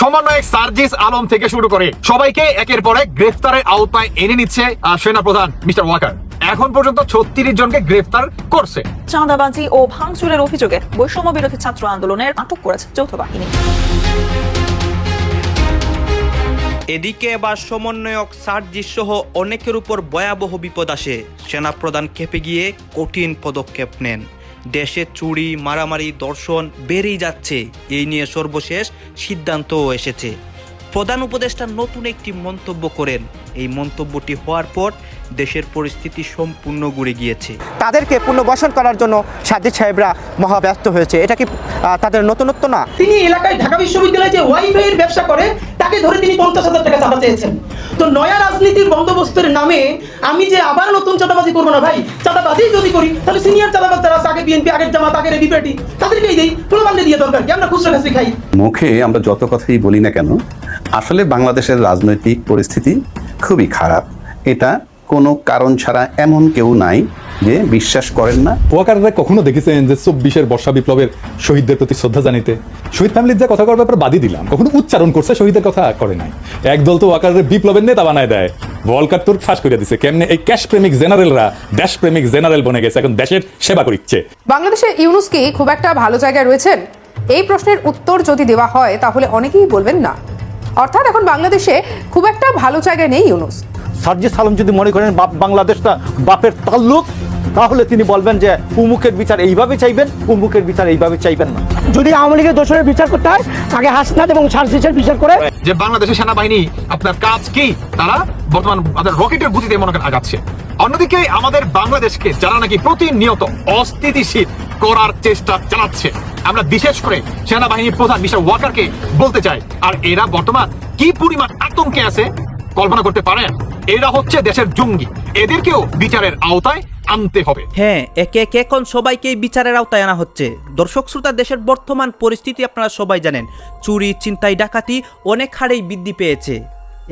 সমন্বয়ক সার্জিস আলম থেকে শুরু করে সবাইকে একের পর এক গ্রেফতারের আওতায় এনে নিচ্ছে আহ, সেনাপ্রধান মিস্টার ওয়াকার। এখন পর্যন্ত ছত্রিশ জনকে গ্রেফতার করছে। চাঁদাবাজি ও ভাঙচুরের অভিযোগে বৈষম্য বিরোধী ছাত্র আন্দোলনের আটক করেছে যৌথ বাহিনী। এদিকে এবার সমন্বয়ক সার্জিস সহ অনেকের উপর ভয়াবহ বিপদ আসে। সেনাপ্রধান খেপে গিয়ে কঠিন পদক্ষেপ নেন। দেশে চুরি, মারামারি, দর্শন বেড়েই যাচ্ছে। এই নিয়ে সর্বশেষ সিদ্ধান্তও এসেছে। প্রধান উপদেষ্টা নতুন একটি মন্তব্য করেন। এই মন্তব্যটি হওয়ার পর দেশের পরিস্থিতি সম্পূর্ণ ঘুরে গিয়েছে। তাদেরকে পুনর্বাসন করার জন্য সাজিদ সাহেবরা মহাব্যস্ত হয়েছে। এটা কি তাদের নতুনত্ব না? তিনি এলাকায় ঢাকা বিশ্ববিদ্যালয়ে যে ওয়াইফাই এর ব্যবসা করে তাকে ধরে তিনি পঞ্চাশ হাজার টাকা চাঁদা চেয়েছেন। তো নয়া রাজনীতির বন্দোবস্তের নামে আমি যে আবার নতুন চাঁদাবাজি করব না ভাই চাঁদাবাজি যদি করি তাহলে সিনিয়র চাঁদাবাজ যারা আছে আগে বিএনপি আগের জামাত আগের এবি পার্টি তাদেরকেই দিই। প্রমাণে দিয়ে দরকার কি? আমরা খুচরা কাছে খাই। মুখে আমরা যত কথাই বলি না কেন আসলে বাংলাদেশের রাজনৈতিক পরিস্থিতি খুবই খারাপ। এটা কোনো কারণ ছাড়া এমন কেউ নাই যে বিশ্বাস করেন না। ওয়াকাররা কখনো দেখেছেন যে চব্বিশের বর্ষা বিপ্লবের শহীদদের প্রতি শ্রদ্ধা জানিতে? শহীদ ফ্যামিলির যে কথা করার ব্যাপারে বাদই দিলাম। কখনো উচ্চারণ করছে শহীদের কথা করে নাই। একদল তো ওয়াকারের বিপ্লবের নেতা বানায় দেয়। ভলকার তোর ফাঁস করে দিছে। কেমনে এই ক্যাশ প্রেমিক জেনারেলরা দেশ প্রেমিক জেনারেল বনে গেছে এখন দেশের সেবা করিচ্ছে। বাংলাদেশে ইউনুস কি খুব একটা ভালো জায়গায় রয়েছেন? এই প্রশ্নের উত্তর যদি দেওয়া হয় তাহলে অনেকেই বলবেন না। অর্থাৎ এখন বাংলাদেশে খুব একটা ভালো জায়গায় নেই ইউনুস। সার্জিস আলম যদি মনে করেন বাপ বাংলাদেশটা বাপের তাল্লুক তাহলে তিনি বলবেন যে উমুকের বিচার এইভাবে চাইবেন উমুকের বিচার এইভাবে চাইবেন না। যদি আওয়ামী লীগের দোষরের বিচার করতে হয় আগে হাসনাত এবং সার্জিসের বিচার করে যে বাংলাদেশের সেনাবাহিনী আপনার কাজ কি? তারা বর্তমান আপনার রকেটের গতিতে মনে করেন আগাচ্ছে। অন্যদিকে আমাদের বাংলাদেশকে যারা নাকি প্রতিনিয়ত অস্থিতিশীল করার চেষ্টা চালাচ্ছে আমরা বিশেষ করে সেনাবাহিনীর প্রধান মিস্টার ওয়াকারকে বলতে চাই আর এরা বর্তমান কি পরিমাণ আতঙ্কে আছে কল্পনা করতে পারেন? এরা হচ্ছে দেশের জঙ্গি। এদেরকেও বিচারের আওতায় আনতে হবে। হ্যাঁ একে একে এখন সবাইকেই বিচারের আওতায় আনা হচ্ছে। দর্শক শ্রোতা, দেশের বর্তমান পরিস্থিতি আপনারা সবাই জানেন। চুরি চিন্তাই ডাকাতি অনেক হারেই বৃদ্ধি পেয়েছে।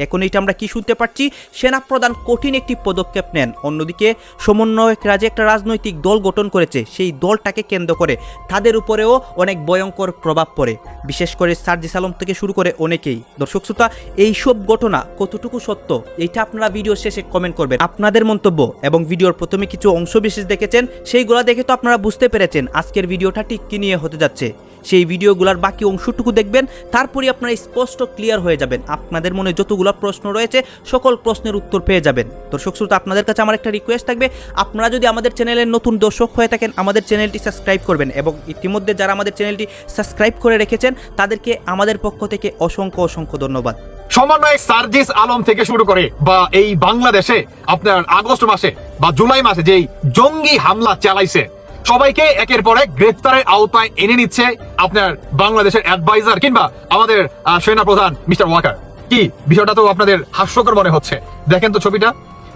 এখন এটা আমরা কি শুনতে পাচ্ছি? সেনা প্রধান কঠিন একটি পদক্ষেপ নেন। অন্যদিকে সমন্বয়করা যে একটা রাজনৈতিক দল গঠন করেছে। সেই দলটাকে কেন্দ্র করে তাদের উপরেও অনেক ভয়ঙ্কর প্রভাব পড়ে। বিশেষ করে সার্জিস আলম থেকে শুরু করে অনেকেই। দর্শক শ্রোতা এইসব ঘটনা কতটুকু সত্য? এইটা আপনারা ভিডিও শেষে কমেন্ট করবেন। আপনাদের মন্তব্য এবং ভিডিওর প্রথমে কিছু অংশ বিশেষ দেখেছেন, সেইগুলো দেখে তো আপনারা বুঝতে পেরেছেন আজকের ভিডিওটা ঠিক কি নিয়ে হতে যাচ্ছে। সেই ভিডিওগুলোর বাকি অংশটুকু দেখবেন তারপরে আপনারা স্পষ্ট ক্লিয়ার হয়ে যাবেন। আপনাদের মনে যতগুলো প্রশ্ন রয়েছে, সকল প্রশ্নের উত্তর পেয়ে যাবেন। দর্শক শ্রোতা, আপনাদের কাছে আমার একটা রিকোয়েস্ট থাকবে, আপনারা যদি আমাদের চ্যানেলের নতুন দর্শক হয়ে থাকেন, আমাদের চ্যানেলটি সাবস্ক্রাইব করবেন এবং ইতিমধ্যে যারা আমাদের চ্যানেলটি সাবস্ক্রাইব করে রেখেছেন, তাদেরকে আমাদের পক্ষ থেকে অসংখ্য অসংখ্য ধন্যবাদ। সমন্বয়ক সার্জিস আলম থেকে শুরু করে বা এই বাংলাদেশে আপনার আগস্ট মাসে বা জুলাই মাসে যেই জঙ্গি হামলা চালাইছে সবাইকে একের পর এক গ্রেফতারের আওতায় এনে নিচ্ছে আপনার বাংলাদেশের অ্যাডভাইজার কিংবা আমাদের আহ, সেনাপ্রধান মিস্টার ওয়াকার। কি? বিষয়টা তো আপনাদের হাস্যকর মনে হচ্ছে। দেখেন তো ছবিটা।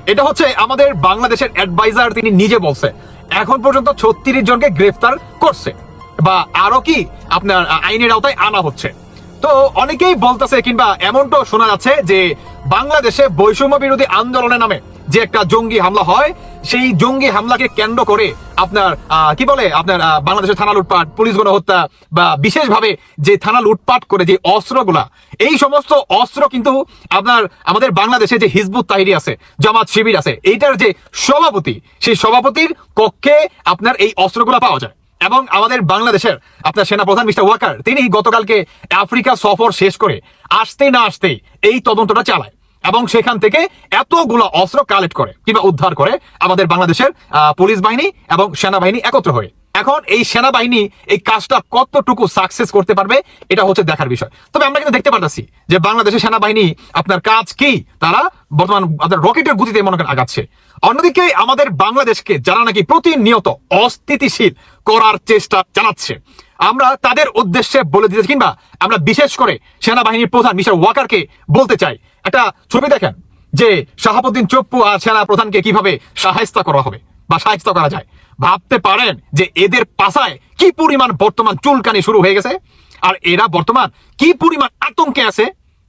এটা হচ্ছে আমাদের বাংলাদেশের অ্যাডভাইজার তিনি নিজে বলছে। এখন পর্যন্ত ছত্রিশ জনকে গ্রেফতার করছে। বা আরও কি? আপনার আইনের আওতায় আনা হচ্ছে। তো অনেকেই বলতেছে কিংবা এমনটাও শোনা যাচ্ছে যে বাংলাদেশে বৈষম্য বিরোধী আন্দোলনের নামে যে একটা জঙ্গি হামলা হয়, সেই জঙ্গি হামলাকে কেন্দ্র করে আপনার কি বলে, আপনার বাংলাদেশের থানা লুটপাট, পুলিশ গণহত্যা বা বিশেষভাবে যে থানা লুটপাট করে যে অস্ত্রগুলা, এই সমস্ত অস্ত্র কিন্তু আপনার, আমাদের বাংলাদেশে যে হিজবুত তাহিরি আছে, জামাত শিবির আছে, এইটার যে সভাপতি, সেই সভাপতির কক্ষে আপনার এই অস্ত্রগুলা পাওয়া যায়। এবং আমাদের বাংলাদেশের আপনার সেনাপ্রধান মিস্টার ওয়াকার, তিনি গতকালকে আফ্রিকা সফর শেষ করে, আসতেই না আসতেই এই তদন্তটা চালায়। এবং সেখান থেকে এতগুলো অস্ত্র কালেক্ট করে, কিংবা উদ্ধার করে আমাদের বাংলাদেশের পুলিশ বাহিনী এবং সেনাবাহিনী একত্র হয়ে। এখন এই সেনাবাহিনী এই কাজটা কতটুকু সাকসেস করতে পারবে, এটা হচ্ছে দেখার বিষয়। তবে আমরা কিন্তু দেখতে পারতেছি যে বাংলাদেশের সেনাবাহিনী আপনার কাজ কি, তারা বর্তমান আপনার রকেটের গতিতে মনে করেন আগাচ্ছে। অন্যদিকে আমাদের বাংলাদেশকে যারা নাকি প্রতিনিয়ত অস্থিতিশীল করার চেষ্টা চালাচ্ছে, আমরা তাদের উদ্দেশ্যে বলে দিতে, কিংবা আমরা বিশেষ করে সেনাবাহিনীর প্রধান মিস্টার ওয়াকারকে বলতে চাই একটা ছবি দেখেন, যে শাহাবুদ্দিন চপ্পু আর সেনা প্রধানকে কীভাবে সাহায্যতা করা হবে বা সাহায্য করা যায়। ভাবতে পারেন যে এদের পাশায় কি পরিমাণ বর্তমান চুলকানি শুরু হয়ে গেছে আর এরা বর্তমান কি পরিমাণ আতঙ্কে আছে,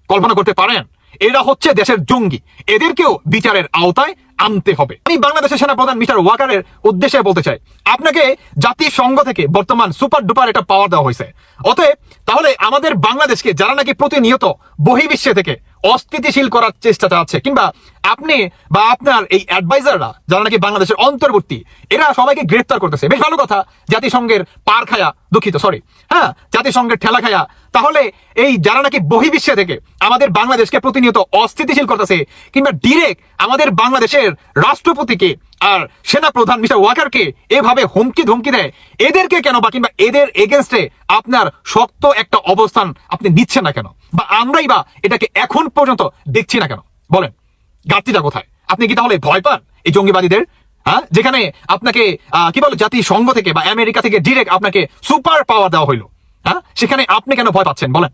কল্পনা করতে পারেন। এরা হচ্ছে দেশের জঙ্গি। এদেরকেও বিচারের আওতায় আনতে হবে। আমি বাংলাদেশের সেনাপ্রধান মিস্টার ওয়াকারের উদ্দেশ্যে বলতে চাই, আপনাকে জাতিসংঘ থেকে বর্তমান সুপার ডুপার এটা পাওয়ার দেওয়া হয়েছে। অতএব, তাহলে আমাদের বাংলাদেশকে, যারা নাকি প্রতিনিয়ত বহির্বিশ্বে থেকে অস্থিতিশীল করার চেষ্টা চালাচ্ছে কিংবা আপনি বা আপনার এই অ্যাডভাইজাররা যারা নাকি বাংলাদেশের অন্তর্বর্তী, এরা সবাইকে গ্রেফতার করতেছে। বেশ ভালো কথা, জাতিসংঘের পার খায়া দুঃখিত সরি হ্যাঁ জাতিসংঘের ঠেলা খায়া। তাহলে এই যারা নাকি বহির্বিশ্বে থেকে আমাদের বাংলাদেশকে প্রতিনিয়ত অস্থিতিশীল করতেছে, কিংবা ডিরেক্ট আমাদের বাংলাদেশের রাষ্ট্রপতিকে আর সেনা প্রধান মিস্টার ওয়াকারকে এভাবে হুমকি ধমকি দেয়। এদেরকে কেন বা কিংবা এদের এগেনস্টে আপনার শক্ত একটা অবস্থান আপনি নিচ্ছেন না কেন? বা আমরাই বা এটাকে এখন পর্যন্ত দেখছি না কেন? বলেন ঘাটতিটা কোথায়? আপনি কি তাহলে ভয় পান এই জঙ্গিবাদীদের? হ্যাঁ যেখানে আপনাকে কি বলে, জাতিসংঘ থেকে বা আমেরিকা থেকে ডিরেক্ট আপনাকে সুপার পাওয়ার দেওয়া হইল। হ্যাঁ সেখানে আপনি কেন ভয় পাচ্ছেন? বলেন,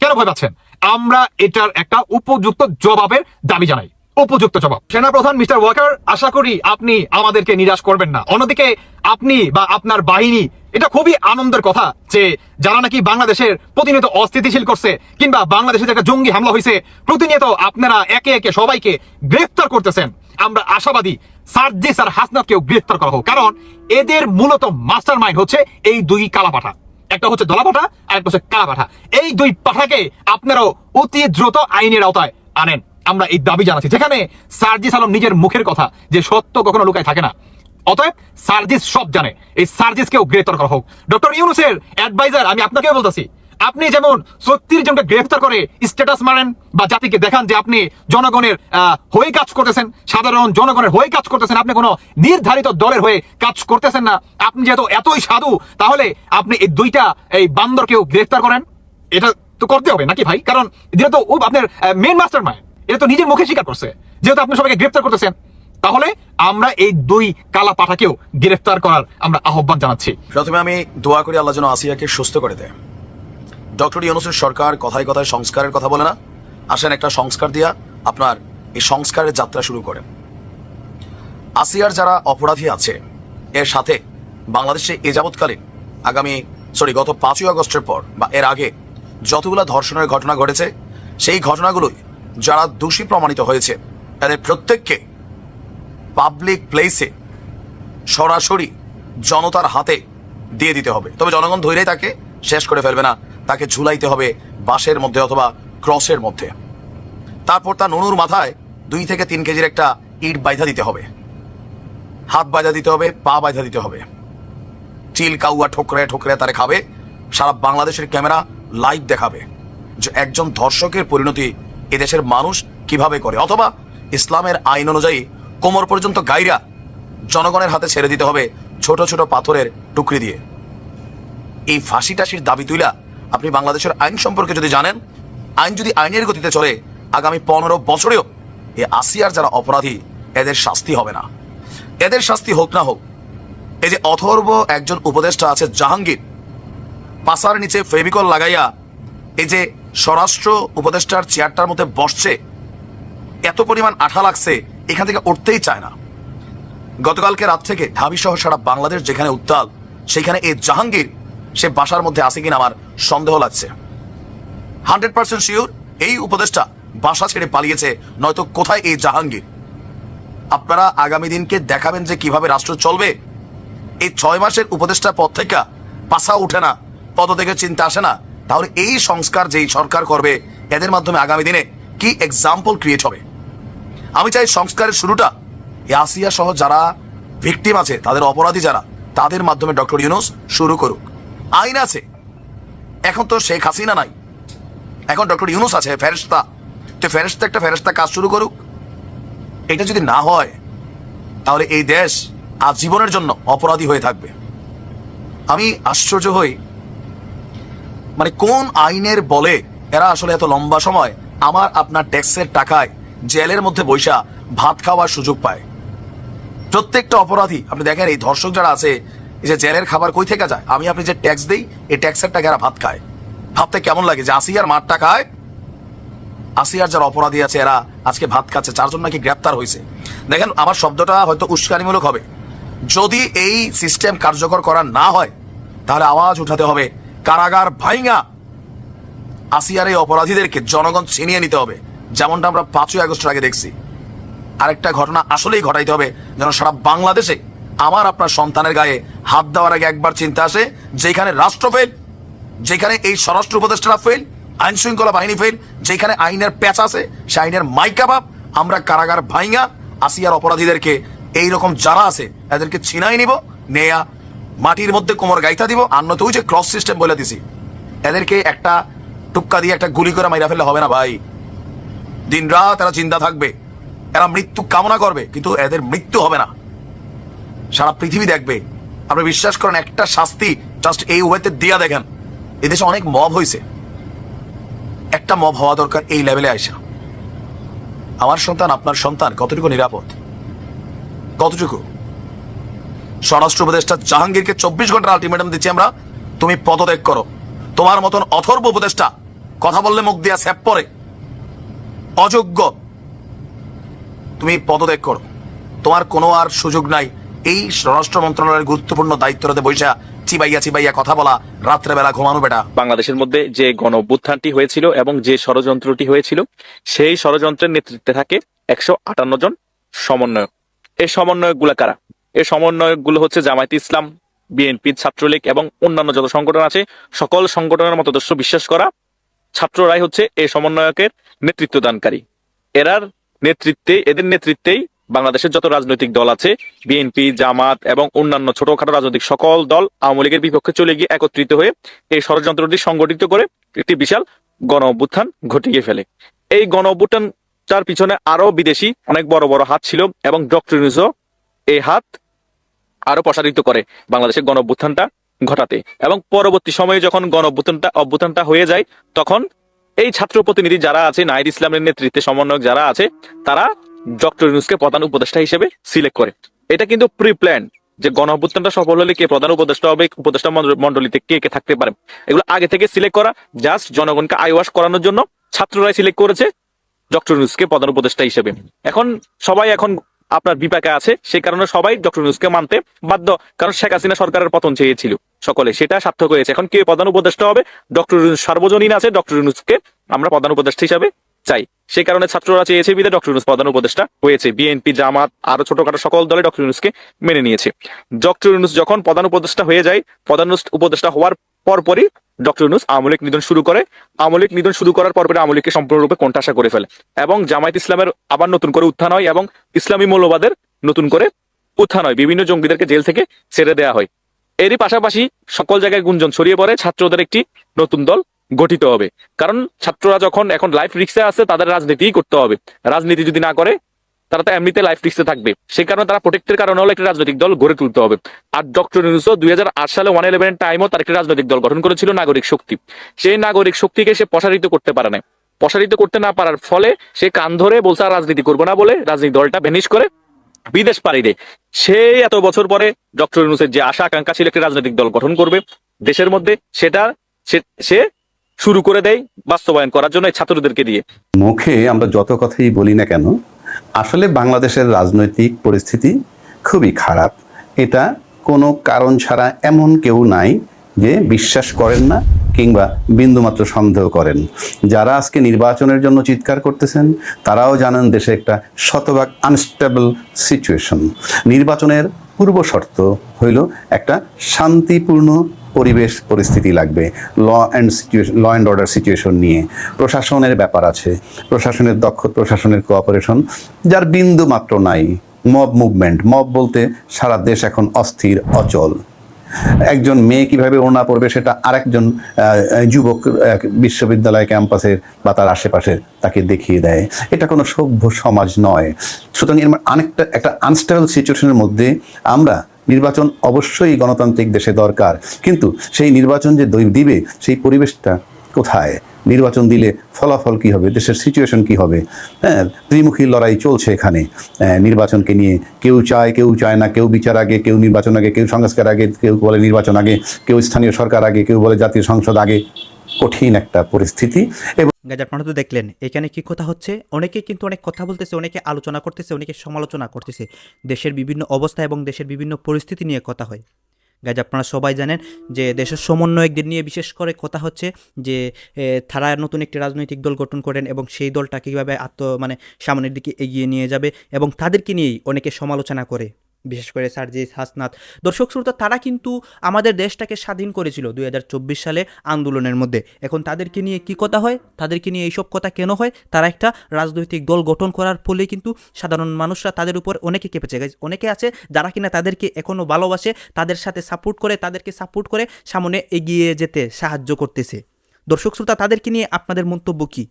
কেন ভয় পাচ্ছেন? আমরা এটার একটা উপযুক্ত জবাবের দাবি জানাই। উপযুক্ত জবাব। সেনাপ্রধান মিস্টার ওয়াকার, আশা করি আপনি আমাদেরকে নিরাশ করবেন না। অন্যদিকে আপনি বা আপনার বাহিনী, এটা খুবই আনন্দের কথা যে যারা নাকি বাংলাদেশের প্রতিনিয়ত অস্থিতিশীল করছে কিংবা বাংলাদেশে যে একটা জঙ্গি হামলা হয়েছে, প্রতিনিয়ত আপনারা একে একে সবাইকে গ্রেফতার করতেছেন। আমরা আশাবাদী সার্জিস আর হাসনাতকেও গ্রেফতার করা হোক। কারণ এদের মূলত মাস্টার মাইন্ড হচ্ছে এই দুই কালাপাঠা। একটা হচ্ছে দলা পাঠা আর একটা হচ্ছে কালা পাঠা এই দুই পাঠাকে আপনারাও অতি দ্রুত আইনের আওতায় আনেন। আমরা এই দাবি জানাচ্ছি। যেখানে সার্জিস আলম নিজের মুখের কথা যে সত্য কখনো লুকায় থাকে না। অতএব সার্জিস সব জানে। এই সার্জিসকেও গ্রেফতার করা হোক। ডক্টর ইউনুসের অ্যাডভাইজার আমি আপনাকেও বলতেছি, আপনি যেমন সত্তর জনকে গ্রেফতার করে স্ট্যাটাস মারেন বা জাতিকে দেখান যে আপনি জনগণের হয়ে কাজ করতেছেন, সাধারণ জনগণের হয়ে কাজ করতেছেন, আপনি কোনো নির্ধারিত দলের হয়ে কাজ করতেছেন না, আপনি যেহেতু এতই সাধু, তাহলে আপনি এই দুইটা, এই বান্দরকেও গ্রেফতার করেন। এটা তো করতে হবে নাকি ভাই? কারণ যেহেতু আপনার মেন মাস্টার মাইন্ড এটা তো নিজের মুখে স্বীকার করছে। যেহেতু আপনি সবাইকে গ্রেফতার করতেছেন, তাহলে আমরা এই দুই কালা পাঠাকেও গ্রেফতার করার আমরা আহ্বান জানাচ্ছি। প্রথমে আমি দোয়া করি আল্লাহ যেন আসিয়াকে সুস্থ করে দেয়। ডক্টর ইউনুসের সরকার কথায় কথায় সংস্কারের কথা বলে না। আসেন একটা সংস্কার দিয়া আপনার এই সংস্কারের যাত্রা শুরু করেন। আসিয়ার যারা অপরাধী আছে, এর সাথে বাংলাদেশে এ যাবৎকালীন আগামী সরি গত পাঁচই আগস্টের পর বা এর আগে যতগুলো ধর্ষণের ঘটনা ঘটেছে, সেই ঘটনাগুলোই যারা দোষী প্রমাণিত হয়েছে, তাদের প্রত্যেককে পাবলিক প্লেসে সরাসরি জনতার হাতে দিয়ে দিতে হবে। তবে জনগণ ধৈর্যই তাকে শেষ করে ফেলবে না, তাকে ঝুলাইতে হবে বাঁশের মধ্যে অথবা ক্রসের মধ্যে। তারপর তার নুনুর মাথায় দুই থেকে তিন কেজির একটা ইট বাইধা দিতে হবে। হাত বাইধা দিতে হবে, পা বাইধা দিতে হবে। চিল কাউয়া, ঠোকরে ঠোকরে তারে খাবে, সারা বাংলাদেশের ক্যামেরা লাইভ দেখাবে। যে একজন ধর্ষকের পরিণতি এদেশের মানুষ কীভাবে করে? অথবা ইসলামের আইন অনুযায়ী কোমর পর্যন্ত গাইরা জনগণের হাতে ছেড়ে দিতে হবে ছোট ছোট পাথরের টুকরি দিয়ে। এই ফাঁসি টাসির দাবি তুইলা আপনি বাংলাদেশের আইন সম্পর্কে যদি জানেন, আইন যদি আইনের গতিতে চলে, আগামী পনেরো বছরেও এ আসিয়ার যারা অপরাধী, এদের শাস্তি হবে না। এদের শাস্তি হোক না হোক, এই যে অথর্ব একজন উপদেষ্টা আছে জাহাঙ্গীর, পাশার নিচে ফেভিকল লাগাইয়া এই যে স্বরাষ্ট্র উপদেষ্টার চেয়ারটার মধ্যে বসছে। এত পরিমাণ আঠা লাগছে, এখান থেকে উঠতেই চায় না। গতকালকে রাত থেকে ঢাবি সহ সারা বাংলাদেশ যেখানে উত্তাল, সেখানে এই জাহাঙ্গীর, সে বাসার মধ্যে আছে কিনা আমার সন্দেহ লাগছে। হান্ড্রেড পার্সেন্ট শিওর, এই উপদেষ্টা বাসা ছেড়ে পালিয়েছে, নয়তো কোথায় এই জাহাঙ্গীর? আপনারা আগামী দিনকে দেখাবেন যে কীভাবে রাষ্ট্র চলবে? এই ছয় মাসের উপদেষ্টা পদ থেকে পাশা উঠে না পদ থেকে চিন্তা আসে না। তাহলে এই সংস্কার যেই সরকার করবে, এদের মাধ্যমে আগামী দিনে কি এক্সাম্পল ক্রিয়েট হবে? আমি চাই সংস্কারের শুরুটা আসিয়া সহ যারা ভিকটিম আছে, তাদের অপরাধী যারা, তাদের মাধ্যমে ডক্টর ইউনুস শুরু করুক। আইন আছে। এখন তো শেখ হাসিনা নাই। এখন ডক্টর ইউনুস আছে ফেরেস্তা তো ফেরেস্তা একটা ফেরেস্তা কাজ শুরু করুক। এটা যদি না হয়, তাহলে এই দেশ আজীবনের জন্য অপরাধী হয়ে থাকবে। আমি আশ্চর্য হই মানে কোন আইনের বলে এরা আসলে এত লম্বা সময় আমার আপনার ট্যাক্সের টাকায় জেলের মধ্যে বৈশা ভাত খাওয়ার সুযোগ পায়? প্রত্যেকটা অপরাধী, আপনি দেখেন এই ধর্ষক যারা আছে যে জেলের খাবার কই থেকে যায়? আমি আপনি যে ট্যাক্স দেই, এই ট্যাক্সের টাকা এরা ভাত খায়। ভাবতে কেমন লাগে যে আসিয়ার মারটা খায়? আসিয়ার যারা অপরাধী আছে, এরা আজকে ভাত খাচ্ছে, চারজন নাকি গ্রেপ্তার হয়েছে দেখেন, আমার শব্দটা হয়তো উস্কানিমূলক হবে। যদি এই সিস্টেম কার্যকর করা না হয়, তাহলে আওয়াজ উঠাতে হবে কারাগার ভাইঙ্গা আসিয়ার এই অপরাধীদেরকে জনগণ ছিনিয়ে নিতে হবে, যেমনটা আমরা পাঁচই আগস্টের আগে দেখছি। আরেকটা ঘটনা আসলেই ঘটাইতে হবে, যেন সারা বাংলাদেশে আমার আপনার সন্তানের গায়ে হাত দেওয়ার আগে একবার চিন্তা আসে, যেখানে রাষ্ট্র ফেল যেখানে এই স্বরাষ্ট্র উপদেষ্টারা ফেল আইন শৃঙ্খলা বাহিনী ফেল যেখানে আইনের প্যাচ আছে সে আইনের মাইকাবাব আমরা কারাগার ভাইঙ্গা আসিয়ার অপরাধীদেরকে এই রকম যারা আছে এদেরকে ছিনাই নিব, নেয়া মাটির মধ্যে কোমর গাইতা দিব। আর ওই যে ক্রস সিস্টেম বলে দিছি। এদেরকে একটা টুক্কা দিয়ে একটা গুলি করে মাইরা ফেললে হবে না ভাই। দিন রাত এরা চিন্তা থাকবে। এরা মৃত্যু কামনা করবে, কিন্তু এদের মৃত্যু হবে না। সারা পৃথিবী দেখবে। আপনি বিশ্বাস করেন, একটা শাস্তি জাস্ট এই ওয়েতে দিয়া দেখেন। এদেশে অনেক মব হয়েছে একটা মব হওয়া দরকার এই লেভেলে আইসা। আমার সন্তান, আপনার সন্তান, কতটুকু নিরাপদ? কতটুকু? স্বরাষ্ট্র উপদেষ্টা জাহাঙ্গীরকে চব্বিশ ঘণ্টার আলটিমেটাম দিচ্ছি আমরা। তুমি পদত্যাগ করো। তোমার মতন অথর্ব উপদেষ্টা কথা বললে মুখ দিয়া স্যাপ পরে। অযোগ্য। তুমি পদত্যাগ করো। তোমার কোনো আর সুযোগ নাই। এই স্বরাষ্ট্র মন্ত্রণালয়ের গুরুত্বপূর্ণ দায়িত্বটাতে বৈশা চিবাইয়া চিবাইয়া কথা বলা, রাত্রেবেলা ঘুমানো বেটা। বাংলাদেশের মধ্যে যে গণ হয়েছিল এবং যে ষড়যন্ত্রটি হয়েছিল, সেই ষড়যন্ত্রের নেতৃত্বে থাকে একশো আটান্ন জন সমন্বয়ক। এই সমন্বয়কগুলো কারা? এই সমন্বয়কগুলো হচ্ছে জামায়াত ইসলাম বিএনপি ছাত্রলীগ এবং অন্যান্য যত সংগঠন আছে, সকল সংগঠনের মতদর্শ বিশ্বাস করা ছাত্ররাই হচ্ছে এই সমন্বয়কের নেতৃত্ব দানকারী এরার নেতৃত্বে, এদের নেতৃত্বেই বাংলাদেশের যত রাজনৈতিক দল আছে, বিএনপি, জামাত এবং অন্যান্য ছোটখাটো রাজনৈতিক সকল দল আওয়ামী লীগের বিপক্ষে চলে গিয়ে একত্রিত হয়ে এই ষড়যন্ত্রটি সংগঠিত করে একটি বিশাল গণ অভ্যুত্থান ঘটিয়ে ফেলে। এই গণ অভ্যুত্থান অভ্যুত্থানটার পিছনে আরও বিদেশি অনেক বড় বড় হাত ছিল এবং ডক্টর এই হাত আরও প্রসারিত করে বাংলাদেশের গণ অভ্যুত্থানটা ঘটাতে। এবং পরবর্তী সময়ে যখন গণ অভ্যুত্থানটা অভ্যুত্থানটা হয়ে যায়, তখন এই ছাত্র প্রতিনিধি যারা আছে নাইদ ইসলামের নেতৃত্বে সমন্বয়ক যারা আছে, তারা ডক্টর ইউনুসকে প্রধান উপদেষ্টা হিসেবে সিলেক্ট করে। এটা কিন্তু প্রি প্ল্যান যে গণ অভ্যুত্থানটা সফল হলে কে প্রধান উপদেষ্টা হবে, উপদেষ্টা মন্ডল- মণ্ডলীতে কে কে থাকতে পারে। এগুলো আগে থেকে সিলেক্ট করা, জাস্ট জনগণকে আইওয়াশ করানোর জন্য ছাত্ররাই সিলেক্ট করেছে ডক্টর ইউনুসকে প্রধান উপদেষ্টা হিসেবে। এখন সবাই এখন আপনার বিপাকে আছে, সে কারণে সবাই ডক্টর ইউনুসকে মানতে বাধ্য। কারণ শেখ হাসিনা সরকারের পতন চেয়েছিল সকলে, সেটা সার্থক হয়েছে। এখন কে প্রধান উপদেষ্টা হবে? ডক্টর ইউনুস সার্বজনীন আছে, ডক্টর ইউনুসকে আমরা প্রধান উপদেষ্টা হিসাবে চাই। সেই কারণে ছাত্ররা চেয়েছে বিদে ডক্টর ইউনুস প্রধান উপদেষ্টা হয়েছে। বিএনপি, জামাত, আরও ছোটখাটো সকল দলে ডক্টর ইউনুসকে মেনে নিয়েছে। ডক্টর ইউনুস যখন প্রধান উপদেষ্টা হয়ে যায়, প্রধান উপদেষ্টা হওয়ার পরপরই ডক্টর ইউনুস আওয়ামী লীগ নিধন শুরু করে। আওয়ামী লীগ নিধন শুরু করার পরপরই আওয়ামী লীগকে সম্পূর্ণরূপে কোণঠাসা করে ফেলে এবং জামায়াত ইসলামের আবার নতুন করে উত্থান হয় এবং ইসলামী মৌলবাদের নতুন করে উত্থান হয়। বিভিন্ন জঙ্গিদেরকে জেল থেকে ছেড়ে দেওয়া হয়। এরই পাশাপাশি সকল জায়গায় গুঞ্জন ছড়িয়ে পড়ে, ছাত্রদের একটি নতুন দল গঠিত হবে। কারণ ছাত্ররা যখন এখন লাইফ রিক্সে আছে, তাদের রাজনীতিই করতে হবে। রাজনীতি যদি না করে তারা তো এমনিতে লাইফ রিক্সে থাকবে। সেই কারণে তারা প্রোটেক্টের কারণে হলো একটি রাজনৈতিক দল গড়ে তুলতে হবে। আর ডক্টর ইউনুসও দুই সালে ওয়ান ইলেভেন টাইমও তার একটি রাজনৈতিক দল গঠন করেছিল, নাগরিক শক্তি। সেই নাগরিক শক্তিকে সে প্রসারিত করতে পারে না প্রসারিত করতে না পারার ফলে সে কান ধরে বলছে, আর রাজনীতি করব না বলে রাজনৈতিক দলটা ভ্যানিশ করে বিদেশ পাড়ি দেয়। সেই এত বছর পরে ডক্টর ইউনুসের যে আশা, আকাঙ্ক্ষা ছিল একটি রাজনৈতিক দল গঠন করবে, দেশের মধ্যে সেটা সে শুরু করে দেয় বাস্তবায়ন করার জন্য ছাত্রদেরকে দিয়ে। মুখে আমরা যত কথাই বলি না কেন আসলে বাংলাদেশের রাজনৈতিক পরিস্থিতি খুবই খারাপ। এটা কোনো কারণ ছাড়া এমন কেউ নাই যে বিশ্বাস করেন না কিংবা বিন্দুমাত্র সন্দেহ করেন। যারা আজকে নির্বাচনের জন্য চিৎকার করতেছেন, তারাও জানেন দেশে একটা শতভাগ আনস্টেবল সিচুয়েশন নির্বাচনের পূর্ব শর্ত হইল একটা শান্তিপূর্ণ পরিবেশ, পরিস্থিতি লাগবে। Law and situation law and order situation নিয়ে। প্রশাসনের ব্যাপার আছে। প্রশাসনের দক্ষ, প্রশাসনের কোঅপারেশন যার বিন্দু মাত্র নাই। মব মুভমেন্ট মব বলতে সারা দেশ এখন অস্থির, অচল। একজন মেয়ে কীভাবে ওড়না পড়বে সেটা আরেকজন যুবক বিশ্ববিদ্যালয় ক্যাম্পাসের বা তার আশেপাশে তাকে দেখিয়ে দেয়। এটা কোনো সভ্য সমাজ নয়। সুতরাং এর অনেকটা একটা আনস্টেবল সিচুয়েশনের মধ্যে আমরা নির্বাচন অবশ্যই গণতান্ত্রিক দেশে দরকার। কিন্তু সেই নির্বাচন যে দই- দিবে সেই পরিবেশটা কোথায়? নির্বাচন দিলে ফলাফল কি হবে? দেশের সিচুয়েশন কি হবে? হ্যাঁ ত্রিমুখী লড়াই চলছে এখানে। আহ, নির্বাচনকে নিয়ে কেউ চায় কেউ চায় না কেউ বিচার আগে কেউ নির্বাচন আগে কেউ সংস্কার আগে কেউ বলে নির্বাচন আগে কেউ স্থানীয় সরকার আগে কেউ বলে জাতীয় সংসদ আগে। কঠিন একটা পরিস্থিতি এবং গাইজ, আপনারা তো দেখলেন, এখানে কি কথা হচ্ছে? অনেকে কিন্তু অনেক কথা বলতেছে, অনেকে আলোচনা করতেছে, অনেকে সমালোচনা করতেছে। দেশের বিভিন্ন অবস্থা এবং দেশের বিভিন্ন পরিস্থিতি নিয়ে কথা হয়। গাইজ, আপনারা সবাই জানেন যে দেশের সমন্বয়কদের নিয়ে বিশেষ করে কথা হচ্ছে যে তারা নতুন একটি রাজনৈতিক দল গঠন করেন এবং সেই দলটা কীভাবে আত্ম মানে সামনের দিকে এগিয়ে নিয়ে যাবে এবং তাদেরকে নিয়েই অনেকে সমালোচনা করে। বিশেষ করে সার্জিস হাসনাত। দর্শক শ্রোতা তারা কিন্তু আমাদের দেশটাকে স্বাধীন করেছিল দুই হাজার চব্বিশ সালে আন্দোলনের মধ্যে। এখন তাদেরকে নিয়ে কি কথা হয়? তাদেরকে নিয়ে এইসব কথা কেন হয়? তারা একটা রাজনৈতিক দল গঠন করার ফলে কিন্তু সাধারণ মানুষরা তাদের উপর অনেকে কেঁপেছে। Guys, অনেকে আছে যারা কিনা তাদেরকে এখনও ভালোবাসে তাদের সাথে সাপোর্ট করে তাদেরকে সাপোর্ট করে সামনে এগিয়ে যেতে সাহায্য করতেছে। দর্শক শ্রোতা তাদেরকে নিয়ে আপনাদের মন্তব্য কী?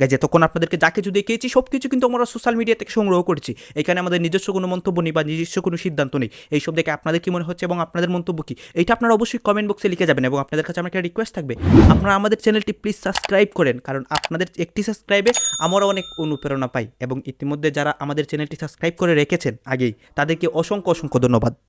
গাইজ, এতক্ষণ আপনাদেরকে যা কিছু দেখিয়েছি সব কিছু কিন্তু আমরা সোশ্যাল মিডিয়া থেকে সংগ্রহ করেছি। এখানে আমাদের নিজস্ব কোনো মন্তব্য নেই বা নিজস্ব কোনো সিদ্ধান্ত নেই। এইসব দেখে আপনাদের কি মনে হচ্ছে এবং আপনাদের মন্তব্য কী? এইটা আপনারা অবশ্যই কমেন্ট বক্সে লিখে যাবেন এবং আপনাদের কাছে আমার একটা রিকোয়েস্ট থাকবে। আপনারা আমাদের চ্যানেলটি প্লিজ সাবস্ক্রাইব করেন, কারণ আপনাদের একটি সাবস্ক্রাইবে আমরা অনেক অনুপ্রেরণা পাই এবং ইতিমধ্যে যারা আমাদের চ্যানেলটি সাবস্ক্রাইব করে রেখেছেন আগেই, তাদেরকে অসংখ্য অসংখ্য ধন্যবাদ।